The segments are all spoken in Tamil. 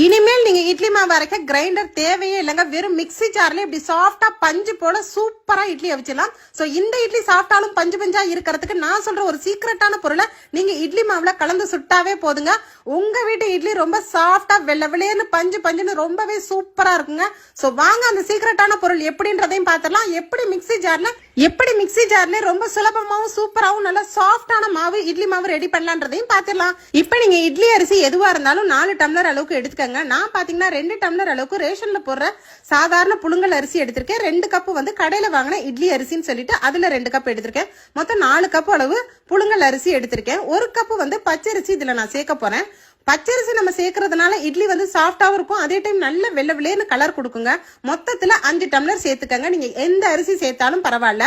இனிமேல் நீங்க இட்லி மாவு அரைக்க கிரைண்டர் தேவையே இல்லைங்க. வெறும் மிக்ஸி ஜார்ல இப்படி சாஃப்டா பஞ்சு போல சூப்பரா இட்லி அவிச்சிடலாம். சோ இந்த இட்லி சாஃப்டாலும் பஞ்சு பஞ்சா இருக்கிறதுக்கு நான் சொல்ற ஒரு சீக்ரெட்டான பொருளை நீங்க இட்லி மாவுல கலந்து சுட்டாவே போதுங்க. உங்க வீட்டு இட்லி ரொம்ப சாஃப்டா வெள்ளை வெளியேன்னு பஞ்சு பஞ்சுன்னு ரொம்பவே சூப்பரா இருக்குங்க. சோ வாங்க அந்த சீக்ரெட்டான பொருள் எப்படின்றதையும் பார்த்துடலாம். எப்படி மிக்ஸி ஜார்ல எப்படி மிக்ஸி ஜார்ல ரொம்ப சுலபமாவும் சூப்பராவும் நல்ல சாஃப்டான மாவு இட்லி மாவு ரெடி பண்ணலான்றதையும் பார்த்துடலாம். இப்போ நீங்க இட்லி அரிசி எதுவா இருந்தாலும் நாலு டம்ளர் அளவுக்கு எடுத்துக்கங்க நான் பார்த்தீங்கன்னா ரெண்டு டம்ளர் அளவுக்கு ரேஷனில் போடுற சாதாரண புழுங்கல் அரிசி எடுத்திருக்கேன். ரெண்டு கப்பு வந்து கடையில் வாங்கின இட்லி அரிசின்னு சொல்லிட்டு அதில் ரெண்டு கப் எடுத்திருக்கேன். மொத்தம் நாலு கப் அளவு புழுங்கல் அரிசி எடுத்திருக்கேன். ஒரு கப்பு வந்து பச்சரிசி இதில் நான் சேர்க்க போகிறேன் பச்சரிசி நம்ம சேர்க்கறதுனால இட்லி வந்து சாஃப்டாகவும் இருக்கும். அதே டைம் நல்ல வெள்ளை வெள்ளையன்னு கலர் கொடுக்குங்க. மொத்தத்தில் அஞ்சு டம்ளர் சேர்த்துக்கங்க. நீங்கள் எந்த அரிசி சேர்த்தாலும் பரவாயில்ல.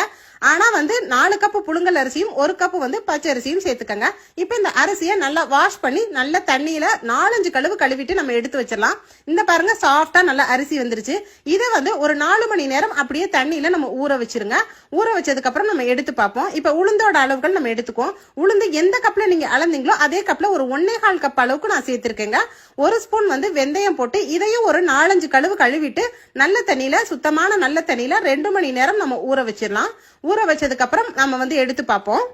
ஆனா வந்து நாலு கப்பு புழுங்கல் அரிசியும் ஒரு கப்பு வந்து பச்சை அரிசியும் சேர்த்துக்கங்க. இப்போ இந்த அரிசியை நல்லா வாஷ் பண்ணி நல்ல தண்ணியில நாலஞ்சு கழுவு கழுவிட்டு நம்ம எடுத்து வச்சிடலாம். இந்த பாருங்க சாஃப்டா நல்ல அரிசி வந்துருச்சு. இதை வந்து ஒரு நாலு மணி நேரம் அப்படியே தண்ணியில நம்ம ஊற வச்சிருங்க. ஊற வச்சதுக்கு அப்புறம் நம்ம எடுத்து பார்ப்போம். இப்போ உளுந்தோட அளவுகள் நம்ம எடுத்துக்குவோம். உளுந்து எந்த கப்ல நீங்க அளந்தீங்களோ அதே கப்ல ஒரு ஒன்னே கால் கப் அளவுக்கு நான் சேர்த்திருக்கேங்க. ஒரு ஸ்பூன் வந்து வெந்தயம் போட்டு இதையும் ஒரு நாலஞ்சு கழுவு கழுவிட்டு நல்ல தண்ணியில சுத்தமான நல்ல தண்ணியில ரெண்டு மணி நேரம் நம்ம ஊற வச்சிடலாம். ஊற வச்சதுக்கப்புறம் நம்ம வந்து எடுத்து பார்ப்போம்.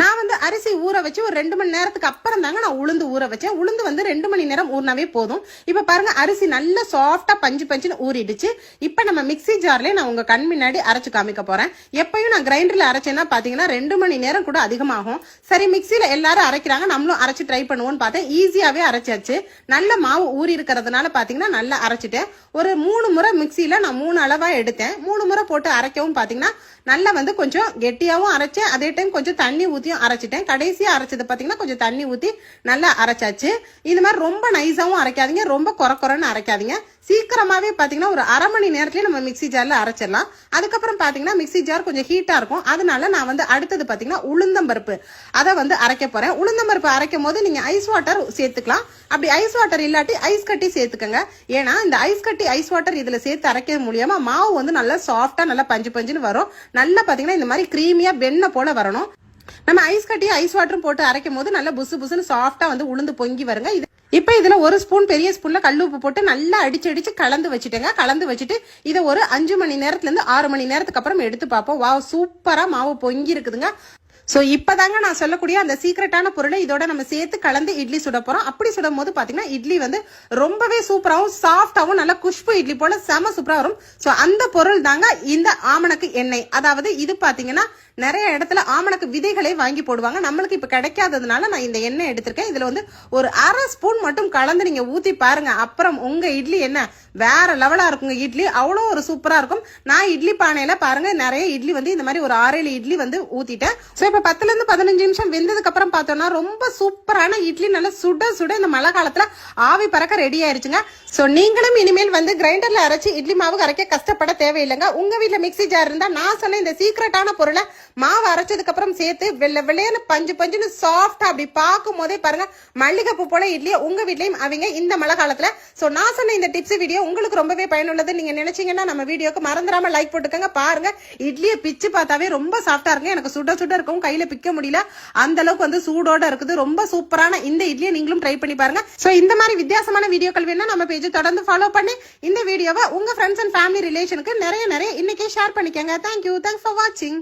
நான் வந்து அரிசி ஊற வச்சு ஒரு ரெண்டு மணி நேரத்துக்கு அப்புறம் தாங்க நான் உளுந்து ஊற வச்சேன். உளுந்து வந்து ரெண்டு மணி நேரம் ஊறினாவே போதும். இப்போ பாருங்க அரிசி நல்லா சாஃப்டா பஞ்சு பஞ்சுன்னு ஊறிடுச்சு. இப்போ நம்ம மிக்ஸி ஜார்லயே நான் உங்க கண் முன்னாடி அரைச்சு காமிக்க போறேன். எப்பயும் நான் கிரைண்டர்ல அரைச்சேன்னா பாத்தீங்கன்னா ரெண்டு மணி நேரம் கூட அதிகமாகும். சரி மிக்சியில் எல்லாரும் அரைக்கிறாங்க. நம்மளும் அரைச்சு ட்ரை பண்ணுவோம்னு பார்த்தேன். ஈஸியாவே அரைச்சாச்சு. நல்ல மாவு ஊறி இருக்கிறதுனால பாத்தீங்கன்னா நல்லா அரைச்சிட்டேன். ஒரு மூணு முறை மிக்ஸில நான் மூணு அளவா எடுத்தேன். மூணு முறை போட்டு அரைக்கவும் பாத்தீங்கன்னா நல்லா வந்து கொஞ்சம் கெட்டியாவும் அரைச்சேன். அதே டைம் கொஞ்சம் தண்ணி ஊத்தியும் அரைச்சிட்டேன். கடைசியாக அரைச்சது பார்த்தீங்கன்னா கொஞ்சம் தண்ணி ஊற்றி நல்லா அரைச்சாச்சு. இந்த மாதிரி ரொம்ப நைஸாகவும் அரைக்காதீங்க. ரொம்ப குறை குறைன்னு அரைக்காதீங்க. சீக்கிரமாவே பார்த்தீங்கன்னா ஒரு அரை மணி நேரத்துலயே நம்ம மிக்ஸி ஜார்ல அரைச்சிடலாம். அதுக்கப்புறம் பார்த்தீங்கன்னா மிக்ஸி ஜார் கொஞ்சம் ஹீட்டாக இருக்கும். அதனால நான் வந்து அடுத்தது பார்த்தீங்கன்னா உளுந்தம்பருப்பு அதை வந்து அரைக்க போறேன். உளுந்தம்பருப்பு அரைக்கும் போது நீங்கள் ஐஸ் வாட்டர் சேர்த்துக்கலாம். அப்படி ஐஸ் வாட்டர் இல்லாட்டி ஐஸ் கட்டி சேர்த்துக்கங்க. ஏன்னா இந்த ஐஸ் கட்டி ஐஸ் வாட்டர் இதில் சேர்த்து அரைக்க மூலியமாக மாவு வந்து நல்லா சாஃப்டாக நல்லா பஞ்சு பஞ்சுன்னு வரும். நல்லா பார்த்தீங்கன்னா இந்த மாதிரி க்ரீமியாக வெண்ணெய் போல வரணும். நம்ம ஐஸ் கட்டி ஐஸ் வாட்டரும் போட்டு அரைக்கும் போது நல்லா புசு புசுன்னு சாஃப்டா வந்து உளுந்து பொங்கி வருங்க. இது இப்போ இதுல ஒரு ஸ்பூன் பெரிய ஸ்பூன்ல கல் உப்பு போட்டு நல்லா அடிச்சு அடிச்சு கலந்து வச்சுட்டேங்க. கலந்து வச்சுட்டு இதை ஒரு அஞ்சு மணி நேரத்துல இருந்து ஆறு மணி நேரத்துக்கு அப்புறம் எடுத்து பார்ப்போம். வா சூப்பரா மாவு பொங்கி இருக்குதுங்க. சோ இப்பதாங்க நான் சொல்லக்கூடிய அந்த சீக்ரெட்டான பொருளை இதோட நம்ம சேர்த்து கலந்து இட்லி சுட போகிறோம் அப்படி சுடும் போது பாத்தீங்கன்னா இட்லி வந்து ரொம்பவே சூப்பராகவும் சாஃப்டாகவும் நல்லா குஷ்பு இட்லி போல செம சூப்பராக வரும். ஸோ அந்த பொருள் தாங்க இந்த ஆமணக்கு எண்ணெய். அதாவது இது பாத்தீங்கன்னா நிறைய இடத்துல ஆமணக்கு விதைகளை வாங்கி போடுவாங்க. நம்மளுக்கு இப்போ கிடைக்காததுனால நான் இந்த எண்ணெய் எடுத்திருக்கேன். இதில் வந்து ஒரு அரை ஸ்பூன் மட்டும் கலந்து நீங்கள் ஊற்றி பாருங்கள் அப்புறம் உங்கள் இட்லி என்ன? வேற லெவலாக இருக்குங்க இட்லி. அவ்வளோ ஒரு சூப்பராக இருக்கும். நான் இட்லி பானையில் பாருங்கள் நிறைய இட்லி வந்து இந்த மாதிரி ஒரு ஆறேழு இட்லி வந்து ஊற்றிட்டேன் ஸோ இப்போ பத்துலேருந்து பதினஞ்சு நிமிஷம் வெந்ததுக்கப்புறம் பார்த்தோம்னா ரொம்ப சூப்பரான இட்லி. நல்லா சுட சுட இந்த மழை காலத்தில் ஆவி பறக்க ரெடி ஆயிருச்சுங்க. ஸோ நீங்களும் இனிமேல் வந்து கிரைண்டரில் அரைச்சி இட்லி மாவு அரைக்க கஷ்டப்பட தேவையில்லைங்க. உங்கள் வீட்டில் மிக்சி ஜார் இருந்தால் நான் சொன்ன இந்த சீக்ரெட்டான பொருளை மாவு அரைச்சதுக்கு அப்புறம் சேர்த்து வெள்ளை வெள்ளையான பஞ்சு பஞ்சுன்னு சாஃப்டா அப்படி பார்க்கும் போதே பாருங்க மல்லிகைப்பூ போல இட்லியை உங்க வீட்லயும் அவங்க இந்த மழை காலத்துல. சோ நான் சொன்ன இந்த டிப்ஸ் வீடியோ உங்களுக்கு ரொம்பவே பயனுள்ளது நீங்க நினைச்சீங்கன்னா நம்ம வீடியோக்கு மறந்துடாம லைக் போட்டுக்கோங்க. பாருங்க இட்லியை பிச்சு பார்த்தாவே ரொம்ப சாஃப்டா இருக்கு எனக்கு சுட சுட இருக்கும் கையில பிக்க முடியல. அந்த அளவுக்கு வந்து சூடோட இருக்குது. ரொம்ப சூப்பரான இந்த இட்லியை நீங்களும் ட்ரை பண்ணி பாருங்க. சோ இந்த மாதிரி வித்தியாசமான வீடியோக்கள் வேணா நம்ம பேஜ் தொடர்ந்து ஃபாலோ பண்ணி இந்த வீடியோவை உங்க ஃப்ரெண்ட்ஸ் அண்ட் ஃபேமிலி ரிலேஷனுக்கு நிறைய நிறைய இன்னைக்கே ஷேர் பண்ணிக்கோங்க. தேங்க்யூ தேங்க்ஸ் ஃபார் வாட்சிங்